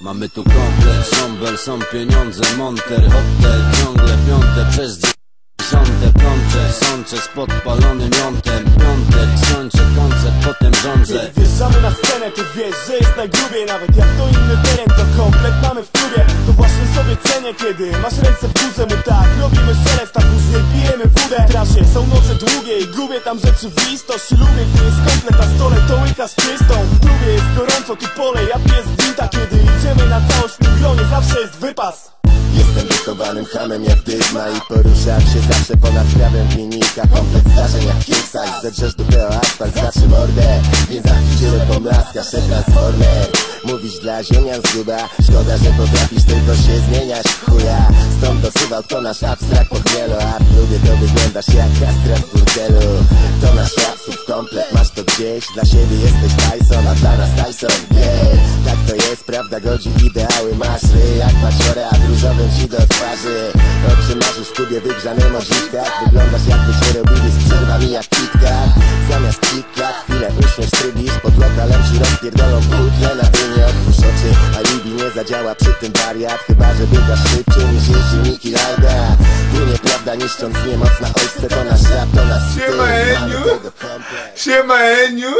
Mamy tu komplet, żąbel, są pieniądze Monter, hotel, ciągle piąte Przez dziesiąte plącze Sączę z podpalonym jątem Piątek, skończę koncert, potem rządzę. Wjeżdżamy na scenę, ty wiesz, że jest najgrubiej Nawet jak to inny teren, to komplet mamy w klubie. To właśnie sobie cenię, kiedy masz ręce w górze My tak robimy szelest, a później pijemy wódę. Trasie są noce długie i gubię tam rzeczywistość Lubię, gdy jest komplet na stole, to łyka z czystą. W klubie jest gorąco, tu pole, ja piję z gwinta Kiedy idziemy na całość w gronie, zawsze jest wypas. Jestem wychowanym hamem jak dygma I poruszam się zawsze ponad prawem wynika Komplet zdarzeń jak size Zedrzesz do teo asfalt, znaczy mordę Więc dziurę pomlaska, szef transformer Mówisz dla ziemian zguba Szkoda, że potrafisz tylko się zmieniać. Chuja Stąd dosywał to nasz abstrakt wyglądasz jak kastrat w burdelu To nasz rapsów komplet, masz to gdzieś Dla siebie. Jesteś Tyson, a dla nas Tyson. Yeah. Tak to jest, prawda godzi ideały. Masz ry jak maciora, a w różowym ci do twarzy. Oczy marzysz w kubie wygrzanym ożywkach Wyglądasz jakbyście robili z przerwami jak kitka. Zamiast kit-kat, chwilę uśmiesz, trybisz Pod lokalem ci rozpierdolą butle na dynie zadziała przy tym wariat. Chyba, że biegasz szybciej niż jeździ Niki Lauda Tu nieprawda niszcząc niemocna ojce To nasz rap, to nasz styl, Siema, Eniu. Siema Eniu